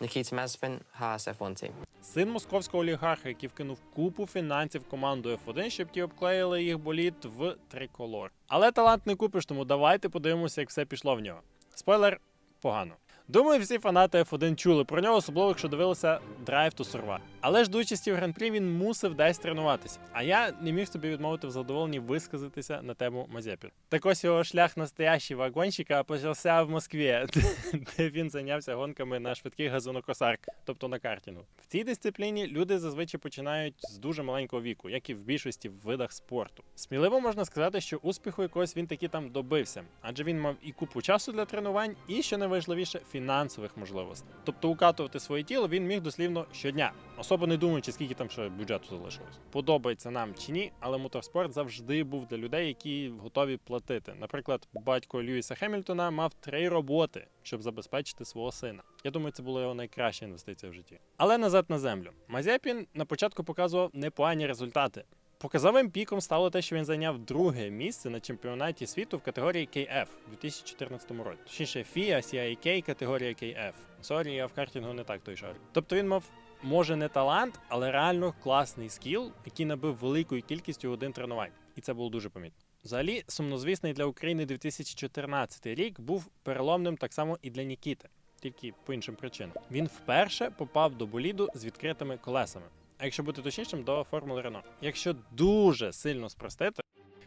Nikita Mazepin, Haas F1 team. Син московського олігарха, який вкинув купу фінансів команду F1, щоб ті обклеїли їх боліт в триколор. Але талант не купиш, тому давайте подивимося, як все пішло в нього. Спойлер погано. Думаю, всі фанати F1 чули про нього, особливо якщо дивилися Drive to Survive. Але ж до участі в гран-прі він мусив десь тренуватися. А я не міг собі відмовити в задоволенні висказатися на тему Мазепі. Так ось його шлях настоящего гонщика почався в Москві, де він зайнявся гонками на швидкий газонокосарк, тобто на картінгу. В цій дисципліні люди зазвичай починають з дуже маленького віку, як і в більшості видах спорту. Сміливо можна сказати, що успіху якогось він таки там добився, адже він мав і купу часу для тренувань, і що найважливіше фінансових можливостей. Тобто укатувати своє тіло він міг дослівно щодня, особо не думаючи, скільки там ще бюджету залишилось. Подобається нам чи ні, але моторспорт завжди був для людей, які готові платити. Наприклад, батько Льюіса Хемільтона мав три роботи, щоб забезпечити свого сина. Я думаю, це була його найкраща інвестиція в житті. Але назад на землю. Мазепін на початку показував непогані результати. Показовим піком стало те, що він зайняв друге місце на чемпіонаті світу в категорії KF у 2014 році. Точніше, FIA CIK категорія KF. Сорі, я в картингу не так той шарю. Тобто він мав, може, не талант, але реально класний скіл, який набив великою кількістю годин тренувань. І це було дуже помітно. Взагалі, сумнозвісний для України 2014 рік був переломним так само і для Нікіти, тільки по іншим причинам. Він вперше попав до боліду з відкритими колесами. А якщо бути точнішим, до Формули Рено. Якщо дуже сильно спростити,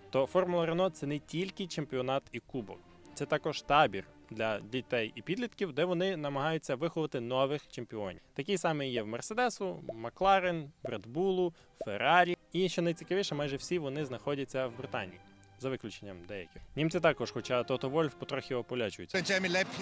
то Формула Рено це не тільки чемпіонат і кубок, це також табір для дітей і підлітків, де вони намагаються виховати нових чемпіонів. Такий самий є в Мерседесу, Макларен, Бредбулу, Феррарі. І що найцікавіше, майже всі вони знаходяться в Британії. За виключенням деяких. Німці також, хоча Тото Вольф потрохи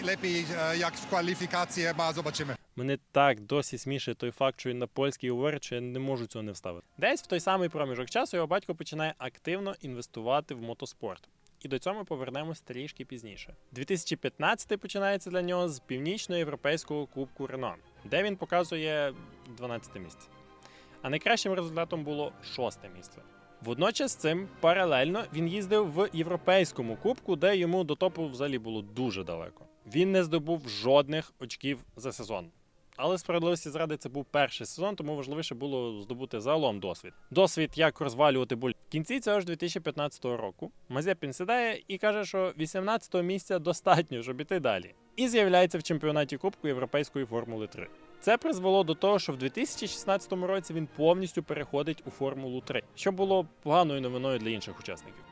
lepiej e, jak w kwalifikacje, ma zobaczymy. Мене так досі смішить той факт, що він на польській говорить, що я не можу цього не вставити. Десь в той самий проміжок часу його батько починає активно інвестувати в мотоспорт. І до цього ми повернемось трішки пізніше. 2015 починається для нього з північноєвропейського кубку Рено, де він показує 12 місце. А найкращим результатом було шосте місце. Водночас з цим паралельно він їздив в європейському кубку, де йому до топу взагалі було дуже далеко. Він не здобув жодних очків за сезон. Але справедливості зради це був перший сезон, тому важливіше було здобути загалом досвід. Досвід, як розвалювати буль. В кінці цього ж 2015 року Мазепін сідає і каже, що 18-го місця достатньо, щоб іти далі. І з'являється в чемпіонаті Кубку Європейської Формули 3. Це призвело до того, що в 2016 році він повністю переходить у Формулу 3, що було поганою новиною для інших учасників.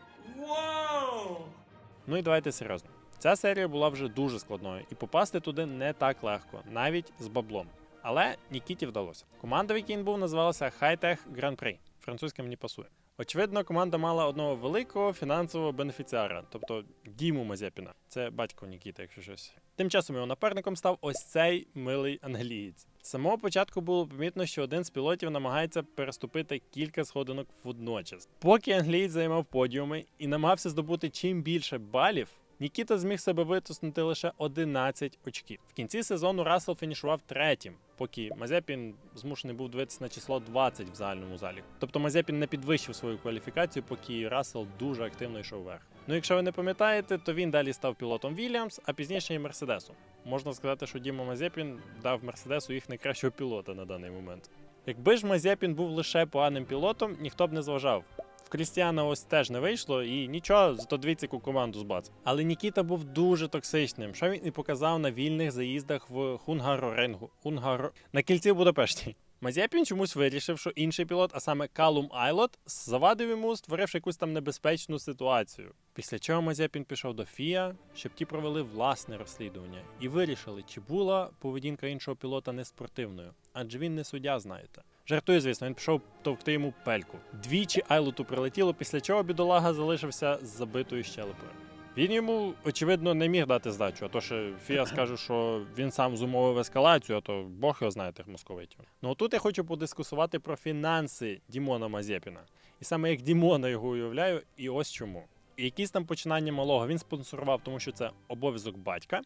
Ну і давайте серйозно. Ця серія була вже дуже складною, і попасти туди не так легко, навіть з баблом. Але Нікіті вдалося. Команда, в якій він був, називалася High-Tech Grand Prix. Французька мені пасує. Очевидно, команда мала одного великого фінансового бенефіціара, тобто Діму Мазепіна. Це батько Нікіти, якщо щось. Тим часом його напарником став ось цей милий англієць. З самого початку було помітно, що один з пілотів намагається переступити кілька сходинок водночас. Поки англієць займав подіуми і намагався здобути чим більше балів, Нікіта зміг себе витиснути лише 11 очків. В кінці сезону Рассел фінішував третім, поки Мазепін змушений був дивитися на число 20 в загальному залі. Тобто Мазепін не підвищив свою кваліфікацію, поки Рассел дуже активно йшов вверх. Ну, якщо ви не пам'ятаєте, то він далі став пілотом Вільямс, а пізніше і Мерседесу. Можна сказати, що Діма Мазепін дав Мерседесу їх найкращого пілота на даний момент. Якби ж Мазепін був лише поганим пілотом, ніхто б не зважав. В Крістіана ось теж не вийшло, і нічого, зато дві ціку команду збац. Але Нікіта був дуже токсичним, що він і показав на вільних заїздах в Хунгарорингу. Хунгаро... на кільці Будапешті. Мазепін чомусь вирішив, що інший пілот, а саме Калум Айлот, завадив йому, створивши якусь там небезпечну ситуацію. Після чого Мазепін пішов до Фіа, щоб ті провели власне розслідування і вирішили, чи була поведінка іншого пілота неспортивною, адже він не суддя, знаєте. Жартую, звісно, він пішов товкти йому пельку. Двічі Айлоту прилетіло, після чого бідолага залишився з забитою щелепою. Він йому, очевидно, не міг дати здачу, а то що Фіа скаже, що він сам зумовив ескалацію, а то Бог його знає тих московитів. Ну тут я хочу подискусувати про фінанси Дімона Мазепіна. І саме як Дімона його уявляю, і ось чому. І якісь там починання малого він спонсорував, тому що це обов'язок батька.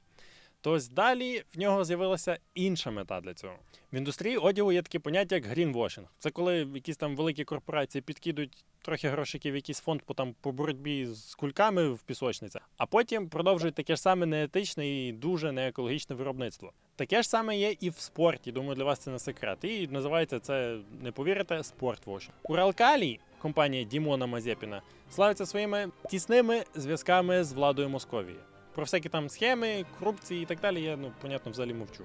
То ось далі в нього з'явилася інша мета для цього. В індустрії одягу є таке поняття як грінвошинг. Це коли якісь там великі корпорації підкидують трохи грошиків в якийсь фонд по там по боротьбі з кульками в пісочницях, а потім продовжують таке ж саме неетичне і дуже неекологічне виробництво. Таке ж саме є і в спорті. Думаю, для вас це не секрет. І називається це, не повірите, спортвошинг. Уралкалій, компанія Дімона Мазепіна, славиться своїми тісними зв'язками з владою Московії. Про всякі там схеми, корупції і так далі, я ну понятно взагалі мовчу.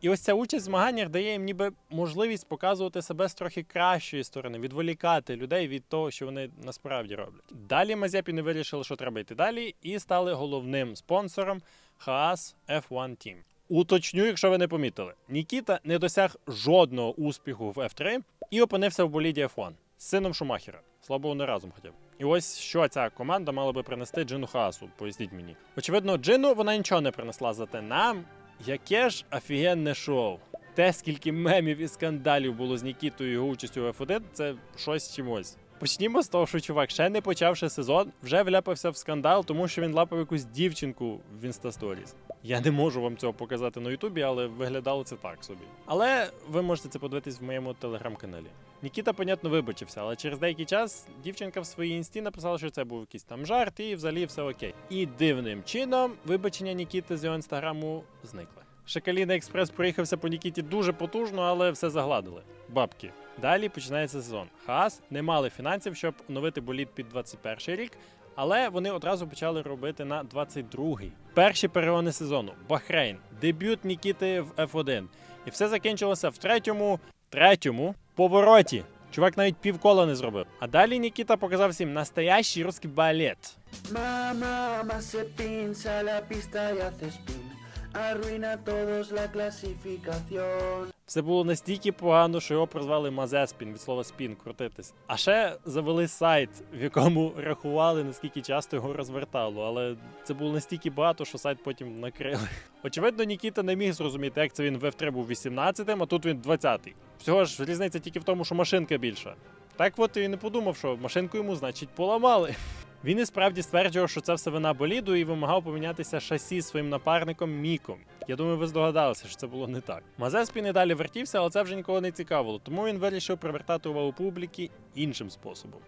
І ось ця участь в змаганнях дає їм ніби можливість показувати себе з трохи кращої сторони, відволікати людей від того, що вони насправді роблять. Далі Мазепіни вирішили, що треба йти далі, і стали головним спонсором Haas F1 Team. Уточню, якщо ви не помітили, Нікіта не досяг жодного успіху в F3 і опинився в боліді F1 з сином Шумахера. Слава Богу, не разом б. І ось що ця команда мала би принести Джину Хаасу, поясніть мені. Очевидно, Джину вона нічого не принесла, зате нам яке ж офігенне шоу. Те, скільки мемів і скандалів було з Нікітою його участю в F1, це щось чимось. Почнімо з того, що чувак, ще не почавши сезон, вже вляпався в скандал, тому що він лапав якусь дівчинку в Instastories. Я не можу вам цього показати на Ютубі, але виглядало це так собі. Але ви можете це подивитись в моєму телеграм-каналі. Нікіта, понятно, вибачився, але через деякий час дівчинка в своїй інсті написала, що це був якийсь там жарт, і взагалі все окей. І дивним чином вибачення Нікіти з його інстаграму зникли. Шакаліна Експрес проїхався по Нікіті дуже потужно, але все загладили. Бабки. Далі починається сезон. Хаас не мали фінансів, щоб оновити болід під 21 рік, але вони одразу почали робити на 22-й. Перші перегони сезону. Бахрейн, дебют Нікіти в F1. І все закінчилося в третьому, третьому повороті. Чувак навіть півкола не зробив. А далі Нікіта показав всім настоящий русський балет. Мама, más se я. Arruina todos la clasificación. Все було настільки погано, що його прозвали Мазеспін від слова спін крутитись. А ще завели сайт, в якому рахували наскільки часто його розвертало, але це було настільки багато, що сайт потім накрили. Очевидно, Нікіта не міг зрозуміти, як це він в F3 був 18-м, а тут він 20-й. Всього ж різниця тільки в тому, що машинка більша. Так от і не подумав, що машинку йому, значить, поламали. Він і справді стверджував, що це все вина боліду і вимагав помінятися шасі своїм напарником Міком. Я думаю, ви здогадалися, що це було не так. Мазеспін і далі вертівся, але це вже нікого не цікавило, тому він вирішив привертати увагу публіки іншим способом.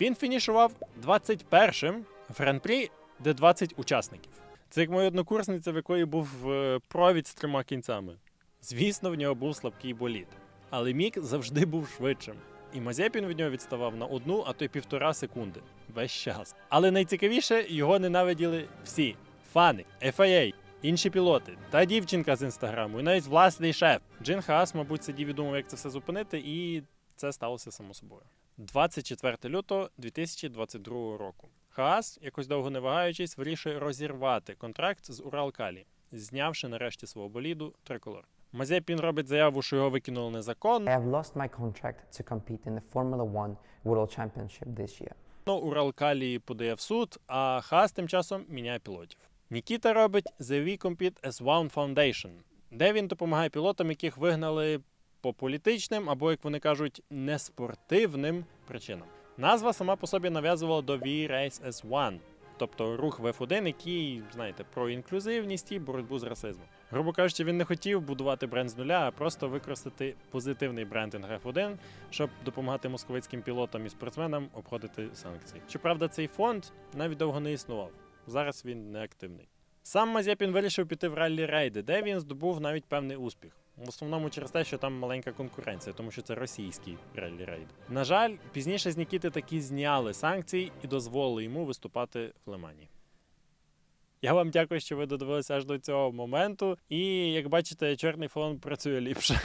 Він фінішував 21-м в гран-прі, де 20 учасників. Це як моя однокурсниця, в якої був е, провід з трьома кінцями. Звісно, в нього був слабкий болід, але Мік завжди був швидшим. І Мазепін від нього відставав на одну, а то й півтора секунди. Весь час. Але найцікавіше, його ненавиділи всі: фани, FIA, інші пілоти та дівчинка з інстаграму, і навіть власний шеф. Джин Хаас, мабуть, сидів і думав, як це все зупинити, і це сталося само собою. 24 лютого 2022 року. Хаас, якось довго не вагаючись, вирішує розірвати контракт з Уралкалі, знявши нарешті свого боліду триколор. Мазепін робить заяву, що його викинули незаконно. I have lost my contract to compete in the Formula One World Championship this year. Ну, Уралкалі подає в суд, а Хас тим часом міняє пілотів. Нікіта робить The We Compete as One Foundation, де він допомагає пілотам, яких вигнали по політичним або, як вони кажуть, неспортивним причинам. Назва сама по собі нав'язувала до We Race as One, тобто рух в F1, який, знаєте, про інклюзивність і боротьбу з расизмом. Грубо кажучи, він не хотів будувати бренд з нуля, а просто використати позитивний брендинг F1, щоб допомагати московицьким пілотам і спортсменам обходити санкції. Щоправда, цей фонд навіть довго не існував. Зараз він не активний. Сам Мазепін вирішив піти в раллі рейди, де він здобув навіть певний успіх. В основному через те, що там маленька конкуренція, тому що це російський раллі рейд. На жаль, пізніше з Нікіти таки зняли санкції і дозволили йому виступати в Лимані. Я вам дякую, що ви додивилися аж до цього моменту. І як бачите, чорний фон працює ліпше.